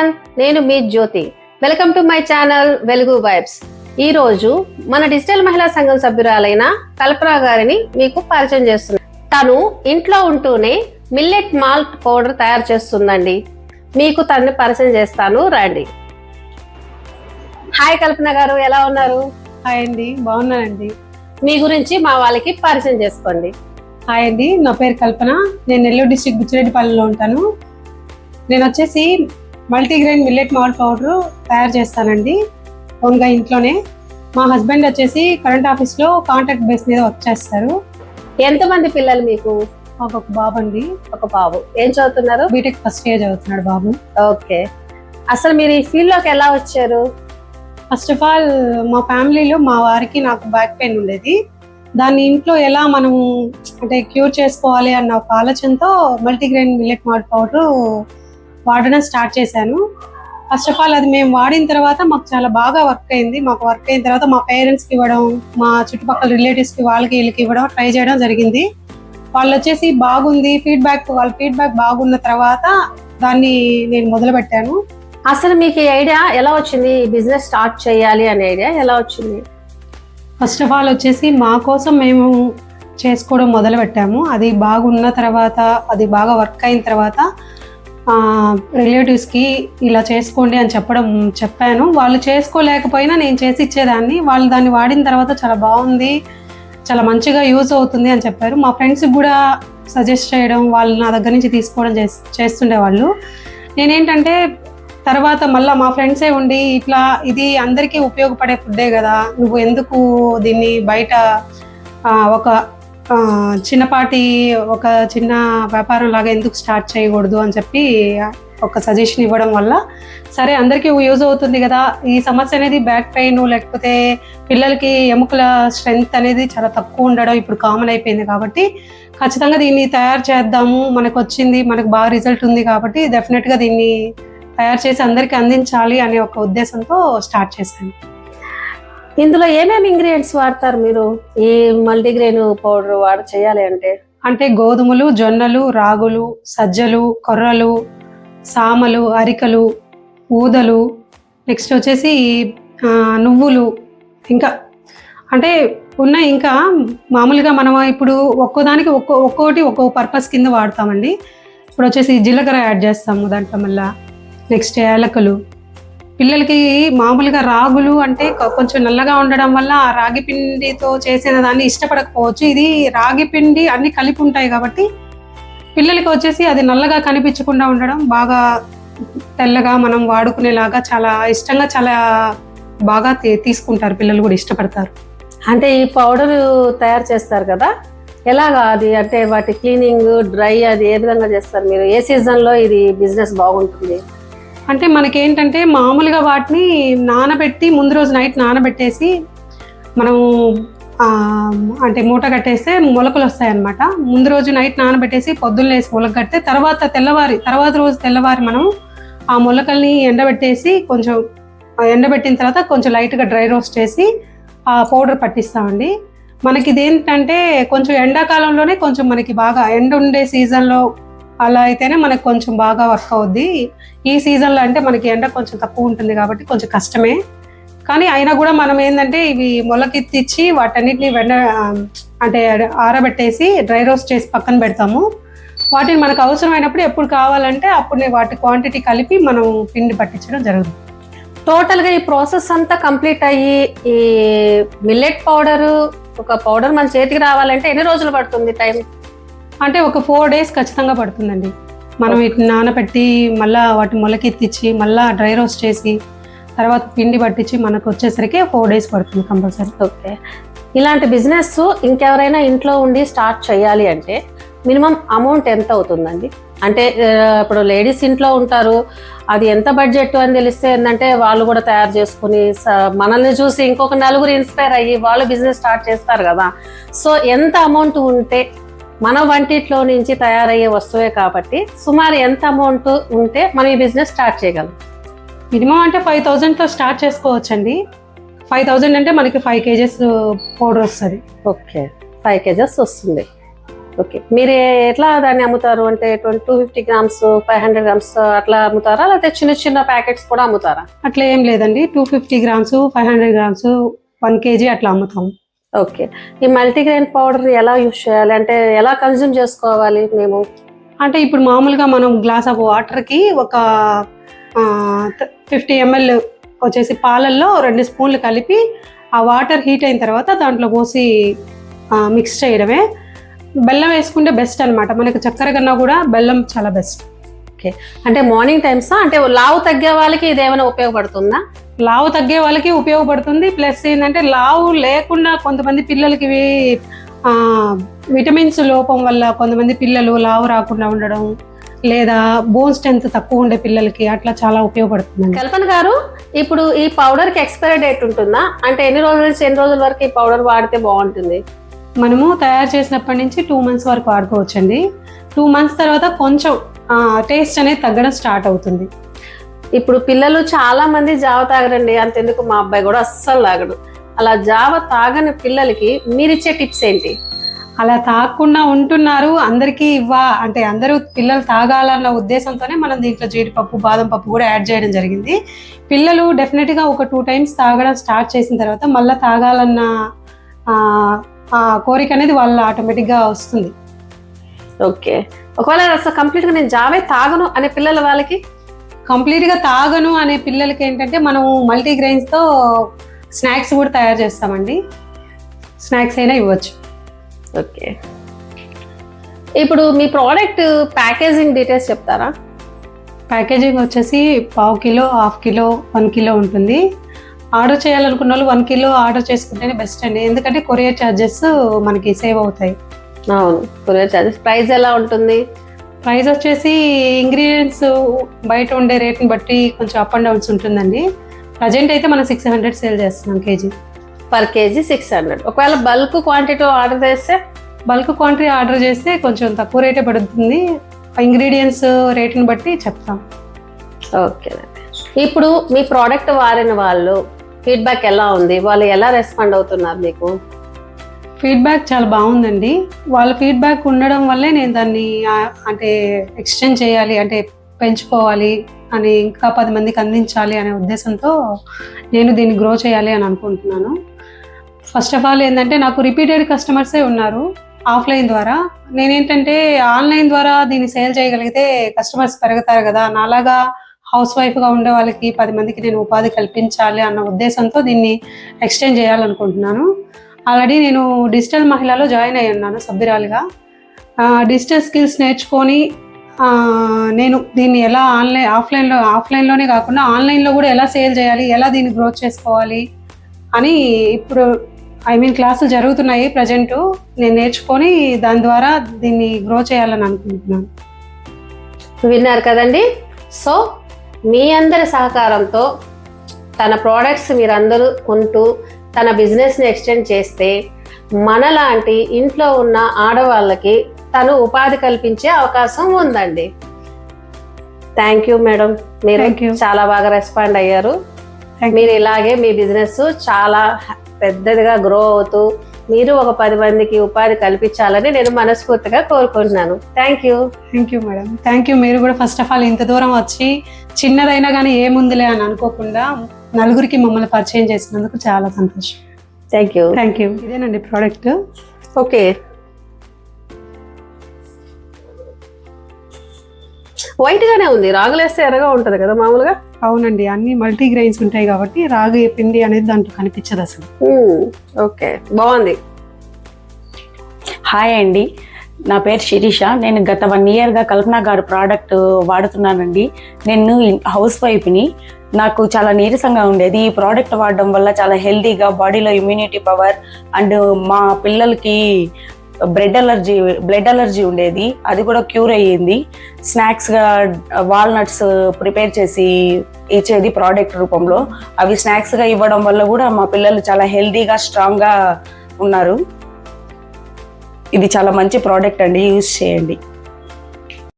Everyone నేను మీ Jyothi. Welcome to my channel Velugu vibes ఈ రోజు మన డిజిటల్ మహిళా సంఘం సభ్యురాలైన కల్పన గారిని మీకు పరిచయం చేస్తున్నాను తను ఇంట్లో ఉంటూనే మిల్లెట్ మాల్ట్ పౌడర్ తయారు చేస్తుందండి. మీకు తనని పరిచయం చేస్తాను. రండి. హాయ్ కల్పన గారు ఎలా ఉన్నారు? హాయ్ అండి బాగున్నానండి. మీ గురించి మా వాళ్ళకి పరిచయం చేసుకోండి. హాయ్ అండి నా పేరు కల్పన. నేను నెల్లూరు డిస్ట్రిక్ట్ బుచ్చిరెడ్డిపల్లిలో ఉంటాను. నేను వచ్చేసి మల్టీగ్రెయిన్ మిల్లెట్ మాల్ట్ పౌడర్ తయారు చేస్తానండి. ఓన్గా ఇంట్లోనే. మా హస్బెండ్ వచ్చేసి కరెంట్ ఆఫీస్లో కాంట్రాక్ట్ బేస్ మీద వర్క్ చేస్తారు. ఎంతమంది పిల్లలు మీకు? మాకు ఒక బాబు అండి ఒక బాబు. ఏం చదువుతున్నారు? బీటెక్ ఫస్ట్ ఇయర్ చదువుతున్నాడు బాబు. ఓకే. అసలు మీరు ఈ ఫీల్డ్లోకి ఎలా వచ్చారు? ఫస్ట్ ఆఫ్ ఆల్ మా ఫ్యామిలీలో మా వారికి నాకు బ్యాక్ పెయిన్ ఉండేది. దాన్ని ఇంట్లో ఎలా మనం అంటే క్యూర్ చేసుకోవాలి అన్న ఒక ఆలోచనతో మల్టీగ్రెయిన్ మిల్లెట్ మాల్ట్ పౌడర్ వాడడం స్టార్ట్ చేశాను. ఫస్ట్ ఆఫ్ ఆల్ అది మేము వాడిన తర్వాత మాకు చాలా బాగా వర్క్ అయింది. మాకు వర్క్ అయిన తర్వాత మా పేరెంట్స్కి ఇవ్వడం మా చుట్టుపక్కల రిలేటివ్స్కి వాళ్ళకి వీళ్ళకి ఇవ్వడం ట్రై చేయడం జరిగింది. వాళ్ళు వచ్చేసి బాగుంది ఫీడ్బ్యాక్ వాళ్ళ ఫీడ్బ్యాక్ బాగున్న తర్వాత దాన్ని నేను మొదలు పెట్టాను అసలు మీకు ఈ ఐడియా ఎలా వచ్చింది? బిజినెస్ స్టార్ట్ చేయాలి అనే ఐడియా ఎలా వచ్చింది? ఫస్ట్ ఆఫ్ ఆల్ వచ్చేసి మా కోసం మేము చేసుకోవడం మొదలు పెట్టాము అది బాగున్న తర్వాత అది బాగా వర్క్ అయిన తర్వాత రిలేటివ్స్కి ఇలా చేసుకోండి అని చెప్పడం చెప్పాను. వాళ్ళు చేసుకోలేకపోయినా నేను చేసి ఇచ్చేదాన్ని. వాళ్ళు దాన్ని వాడిన తర్వాత చాలా బాగుంది చాలా మంచిగా యూజ్ అవుతుంది అని చెప్పారు. మా ఫ్రెండ్స్కి కూడా సజెస్ట్ చేయడం వాళ్ళు నా దగ్గర నుంచి తీసుకోవడం చేస్ చేస్తుండేవాళ్ళు. నేనేంటంటే తర్వాత మళ్ళీ మా ఫ్రెండ్సే ఉండి ఇట్లా ఇది అందరికీ ఉపయోగపడే ఫుడ్డే కదా నువ్వు ఎందుకు దీన్ని బయట ఒక చిన్నపాటి ఒక చిన్న వ్యాపారం లాగా ఎందుకు స్టార్ట్ చేయకూడదు అని చెప్పి ఒక సజెషన్ ఇవ్వడం వల్ల సరే అందరికీ యూజ్ అవుతుంది కదా. ఈ సమస్య అనేది బ్యాక్ పెయిన్ లేకపోతే పిల్లలకి ఎముకల స్ట్రెంగ్త్ అనేది చాలా తక్కువ ఉండడం ఇప్పుడు కామన్ అయిపోయింది కాబట్టి ఖచ్చితంగా దీన్ని తయారు చేద్దాము. మనకు వచ్చింది మనకు బాగా రిజల్ట్ ఉంది కాబట్టి డెఫినెట్గా దీన్ని తయారు చేసి అందరికీ అందించాలి అనే ఒక ఉద్దేశంతో స్టార్ట్ చేశాను. ఇందులో ఏమేమి ఇంగ్రీడియంట్స్ వాడతారు మీరు? ఈ మల్టీగ్రెయిన్ పౌడర్ వాడ చేయాలి అంటే? అంటే గోధుమలు జొన్నలు రాగులు సజ్జలు కొర్రలు సామలు అరికలు ఊదలు నెక్స్ట్ వచ్చేసి నువ్వులు ఇంకా. అంటే ఉన్నాయి ఇంకా మామూలుగా మనం ఇప్పుడు ఒక్కోదానికి ఒక్కో ఒక్కోటి ఒక్కో పర్పస్ కింద వాడతామండి. ఇప్పుడు వచ్చేసి జీలకర్ర యాడ్ చేస్తాము దాంట్లో మళ్ళీ. నెక్స్ట్ యాలకులు. పిల్లలకి మామూలుగా రాగులు అంటే కొంచెం నల్లగా ఉండడం వల్ల ఆ రాగి పిండితో చేసిన దాన్ని ఇష్టపడకపోవచ్చు. ఇది రాగి పిండి అన్ని కలిపి ఉంటాయి కాబట్టి పిల్లలకి వచ్చేసి అది నల్లగా కనిపించకుండా ఉండడం బాగా తెల్లగా మనం వాడుకునేలాగా చాలా ఇష్టంగా చాలా బాగా తీ- తీసుకుంటారు. పిల్లలు కూడా ఇష్టపడతారు. అంటే ఈ పౌడర్ తయారు చేస్తారు కదా? ఎలాగా అది? అంటే వాటి క్లీనింగ్ డ్రై అది ఏ విధంగా చేస్తారు మీరు? ఏ సీజన్లో ఇది బిజినెస్ బాగుంటుంది? అంటే మనకేంటంటే మామూలుగా వాటిని నానబెట్టి ముందు రోజు నైట్ నానబెట్టేసి మనం అంటే మూట కట్టేస్తే మొలకలు వస్తాయి అన్నమాట ముందు రోజు నైట్ నానబెట్టేసి పొద్దున్న వేసి మొలక కడితే తర్వాత తెల్లవారి తర్వాత రోజు తెల్లవారి మనం ఆ మొలకల్ని ఎండబెట్టేసి కొంచెం ఎండబెట్టిన తర్వాత కొంచెం లైట్గా డ్రై రోస్ట్ చేసి ఆ పౌడర్ పట్టిస్తామండి. మనకి ఇదేంటంటే కొంచెం ఎండాకాలంలోనే కొంచెం మనకి బాగా ఎండ ఉండే సీజన్లో అలా అయితేనే మనకు కొంచెం బాగా వర్క్ అవుద్ది. ఈ సీజన్లో అంటే మనకి ఎండ కొంచెం తక్కువ ఉంటుంది కాబట్టి కొంచెం కష్టమే. కానీ అయినా కూడా మనం ఏంటంటే ఇవి మొలకెత్తిచ్చి వాటన్నిటిని వెండ అంటే ఆరబెట్టేసి డ్రై రోస్ట్ చేసి పక్కన పెడతాము. వాటిని మనకు అవసరమైనప్పుడు ఎప్పుడు కావాలంటే అప్పుడు వాటి క్వాంటిటీ కలిపి మనం పిండి పట్టించడం జరుగుతుంది. టోటల్గా ఈ ప్రాసెస్ అంతా కంప్లీట్ అయ్యి ఈ మిల్లెట్ పౌడరు ఒక పౌడర్ మన చేతికి రావాలంటే ఎన్ని రోజులు పడుతుంది టైం అంటే ఒక ఫోర్ డేస్ ఖచ్చితంగా పడుతుందండి. మనం వీటిని నానబెట్టి మళ్ళా వాటి మొలకెత్తిచ్చి మళ్ళా డ్రై రోస్ట్ చేసి తర్వాత పిండి పట్టించి మనకు వచ్చేసరికి ఫోర్ డేస్ పడుతుంది కంపల్సరీ. ఓకే ఇలాంటి బిజినెస్ ఇంకెవరైనా ఇంట్లో ఉండి స్టార్ట్ చేయాలి అంటే మినిమం అమౌంట్ ఎంత అవుతుందండి? అంటే ఇప్పుడు లేడీస్ ఇంట్లో ఉంటారు అది ఎంత బడ్జెట్ అని తెలిస్తే ఏంటంటే వాళ్ళు కూడా తయారు చేసుకుని మనల్ని చూసి ఇంకొక నలుగురు ఇన్స్పైర్ అయ్యి వాళ్ళు బిజినెస్ స్టార్ట్ చేస్తారు కదా. సో ఎంత అమౌంట్ ఉంటే మన వంటిట్లో నుంచి తయారయ్యే వస్తువే కాబట్టి సుమారు ఎంత అమౌంట్ ఉంటే మనం ఈ బిజినెస్ స్టార్ట్ చేయగలం. మినిమం అంటే ఫైవ్ థౌజండ్తో స్టార్ట్ చేసుకోవచ్చండి. ఫైవ్ థౌజండ్ అంటే మనకి ఫైవ్ కేజెస్ పౌడర్ వస్తుంది. ఓకే ఫైవ్ కేజెస్ వస్తుంది. ఓకే మీరు ఎట్లా దాన్ని అమ్ముతారు? అంటే twenty two fifty grams five hundred grams అట్లా అమ్ముతారా? లేకపోతే చిన్న చిన్న ప్యాకెట్స్ కూడా అమ్ముతారా? అట్లా ఏం లేదండి. Two fifty grams five hundred grams one kg అట్లా అమ్ముతాం ఓకే. ఈ మల్టీగ్రెయిన్ పౌడర్ ఎలా యూస్ చేయాలి? అంటే ఎలా కన్జ్యూమ్ చేసుకోవాలి మేము? అంటే ఇప్పుడు మామూలుగా మనం గ్లాస్ ఆఫ్ వాటర్కి ఒక ఫిఫ్టీ ఎంఎల్ వచ్చేసి పాలల్లో రెండు స్పూన్లు కలిపి ఆ వాటర్ హీట్ అయిన తర్వాత దాంట్లో పోసి మిక్స్ చేయడమే. బెల్లం వేసుకుంటే బెస్ట్ అన్నమాట. మనకు చక్కెర కన్నా కూడా బెల్లం చాలా బెస్ట్. అంటే మార్నింగ్ టైమ్స్? అంటే లావు తగ్గే వాళ్ళకి ఇది ఏమైనా ఉపయోగపడుతుందా? లావు తగ్గే వాళ్ళకి ఉపయోగపడుతుంది. ప్లస్ ఏంటంటే లావు లేకుండా కొంతమంది పిల్లలకి విటమిన్స్ లోపం వల్ల కొంతమంది పిల్లలు లావు రాకుండా ఉండడం లేదా బోన్ స్ట్రెంత్ తక్కువ ఉండే పిల్లలకి అట్లా చాలా ఉపయోగపడుతుంది కల్పన గారు ఇప్పుడు ఈ పౌడర్కి ఎక్స్పైరీ డేట్ ఉంటుందా? అంటే ఎన్ని రోజుల నుంచి ఎన్ని రోజుల వరకు ఈ పౌడర్ వాడితే బాగుంటుంది? మనము తయారు చేసినప్పటి నుంచి టూ మంత్స్ వరకు వాడుకోవచ్చండి. టూ మంత్స్ తర్వాత కొంచెం టేస్ట్ అనేది తగ్గడం స్టార్ట్ అవుతుంది. ఇప్పుడు పిల్లలు చాలా మంది జావ తాగరండి అంతెందుకు మా అబ్బాయి కూడా అస్సలు తాగడు. అలా జావ తాగని పిల్లలకి మీరిచ్చే టిప్స్ ఏంటి? అలా తాగకుండా ఉంటున్నారు అందరికీ ఇవ్వా అంటే అందరూ పిల్లలు తాగాలన్న ఉద్దేశంతోనే మనం దీంట్లో జీడిపప్పు బాదం పప్పు కూడా యాడ్ చేయడం జరిగింది. పిల్లలు డెఫినెట్గా ఒక టూ టైమ్స్ తాగడం స్టార్ట్ చేసిన తర్వాత మళ్ళీ తాగాలన్న కోరిక అనేది వాళ్ళ ఆటోమేటిక్గా వస్తుంది. ఓకే. ఒకవేళ అసలు కంప్లీట్గా నేను జావే తాగను అనే పిల్లల వాళ్ళకి? కంప్లీట్గా తాగను అనే పిల్లలకి ఏంటంటే మనం మల్టీ తో స్నాక్స్ కూడా తయారు చేస్తామండి. స్నాక్స్ అయినా ఇవ్వచ్చు. ఓకే. ఇప్పుడు మీ ప్రోడక్ట్ ప్యాకేజింగ్ డీటెయిల్స్ చెప్తారా? ప్యాకేజింగ్ వచ్చేసి పావు kilo half kilo one kilo ఉంటుంది. ఆర్డర్ చేయాలనుకున్న వాళ్ళు వన్ కిలో ఆర్డర్ చేసుకుంటేనే బెస్ట్ అండి. ఎందుకంటే కొరియర్ ఛార్జెస్ మనకి సేవ్ అవుతాయి. అవును. కొరియర్ చార్జెస్ ప్రైస్ ఎలా ఉంటుంది? ప్రైస్ వచ్చేసి ఇంగ్రీడియంట్స్ బయట ఉండే రేట్ని బట్టి కొంచెం అప్ అండ్ డౌన్స్ ఉంటుందండి. ప్రజెంట్ అయితే మనం సిక్స్ హండ్రెడ్ సేల్ చేస్తున్నాం KG. Per KG six hundred ఒకవేళ బల్క్ క్వాంటిటీ ఆర్డర్ చేస్తే? బల్క్ క్వాంటిటీ ఆర్డర్ చేస్తే కొంచెం తక్కువ రేటే పడుతుంది. ఇంగ్రీడియంట్స్ రేట్ని బట్టి చెప్తాం. ఓకే ఇప్పుడు మీ ప్రోడక్ట్ వాడిన వాళ్ళు ఫీడ్బ్యాక్ ఎలా ఉంది? వాళ్ళు ఎలా రెస్పాండ్ అవుతున్నారు మీకు? ఫీడ్బ్యాక్ చాలా బాగుందండి. వాళ్ళ ఫీడ్బ్యాక్ ఉండడం వల్లే నేను దాన్ని అంటే ఎక్స్టెండ్ చేయాలి అంటే పెంచుకోవాలి అని ఇంకా పది మందికి అందించాలి అనే ఉద్దేశంతో నేను దీన్ని గ్రో చేయాలి అని అనుకుంటున్నాను. ఫస్ట్ ఆఫ్ ఆల్ ఏంటంటే నాకు రిపీటెడ్ కస్టమర్సే ఉన్నారు ఆఫ్లైన్ ద్వారా. నేనేంటంటే ఆన్లైన్ ద్వారా దీన్ని సేల్ చేయగలిగితే కస్టమర్స్ పెరుగుతారు కదా. నాలాగా హౌస్ వైఫ్గా ఉండే వాళ్ళకి పది మందికి నేను ఉపాధి కల్పించాలి అన్న ఉద్దేశంతో దీన్ని ఎక్స్టెండ్ చేయాలనుకుంటున్నాను. ఆల్రెడీ నేను డిజిటల్ మహిళలో జాయిన్ అయ్యి ఉన్నాను సభ్యురాలిగా. డిజిటల్ స్కిల్స్ నేర్చుకొని నేను దీన్ని ఎలా ఆన్లైన్ ఆఫ్లైన్లో ఆఫ్లైన్లోనే కాకుండా ఆన్లైన్లో కూడా ఎలా సేల్ చేయాలి ఎలా దీన్ని గ్రోత్ చేసుకోవాలి అని ఇప్పుడు ఐ మీన్ క్లాసులు జరుగుతున్నాయి ప్రజెంటు. నేను నేర్చుకొని దాని ద్వారా దీన్ని గ్రో చేయాలని అనుకుంటున్నాను. విన్నారు కదండి? సో మీ అందరి సహకారంతో తన ప్రోడక్ట్స్ మీరందరూ కొంటూ తన బిజినెస్ని ఎక్స్టెండ్ చేస్తే మనలాంటి ఇంట్లో ఉన్న ఆడవాళ్ళకి తను ఉపాధి కల్పించే అవకాశం ఉందండి థ్యాంక్ యూ మేడం మీరు. చాలా బాగా రెస్పాండ్ అయ్యారు. మీరు ఇలాగే మీ బిజినెస్ చాలా పెద్దదిగా గ్రో అవుతూ మీరు ఒక పది మందికి ఉపాధి కల్పించాలని నేను మనస్ఫూర్తిగా కోరుకుంటున్నాను. Thank you thank you madam thank you మీరు కూడా ఫస్ట్ ఆఫ్ ఆల్ ఇంత దూరం వచ్చి చిన్నదైనా కానీ ఏముందిలే అని అనుకోకుండా నలుగురికి మమ్మల్ని పరిచయం చేసినందుకు చాలా సంతోషం. థ్యాంక్ యూ థ్యాంక్ యూ ఇదేనండి ప్రోడక్ట్ ఓకే వైట్ గానే ఉంది. రాగులేస్తే ఎర్రగా ఉంటది కదా మామూలుగా? అవునండి. అన్ని మల్టీ గ్రెయిన్స్ ఉంటాయి కాబట్టి రాగి పిండి అనేది దాంట్లో కనిపించదు అసలు. ఓకే బాగుంది. హాయ్ అండి. నా పేరు శిరీష. నేను గత వన్ ఇయర్గా కల్పన గారు ప్రోడక్ట్ వాడుతున్నానండి. నేను హౌస్ వైఫ్ని నాకు చాలా నీరసంగా ఉండేది. ఈ ప్రోడక్ట్ వాడడం వల్ల చాలా హెల్తీగా బాడీలో ఇమ్యూనిటీ పవర్ అండ్ మా పిల్లలకి బ్రెడ్ అలర్జీ బ్లడ్ అలర్జీ ఉండేది. అది కూడా క్యూర్ అయ్యింది. స్నాక్స్గా వాల్నట్స్ ప్రిపేర్ చేసి ఇచ్చేది ప్రోడక్ట్ రూపంలో. అవి స్నాక్స్గా ఇవ్వడం వల్ల కూడా మా పిల్లలు చాలా హెల్తీగా స్ట్రాంగ్గా ఉన్నారు. ఇది చాలా మంచి ప్రోడక్ట్ అండి. యూజ్ చేయండి.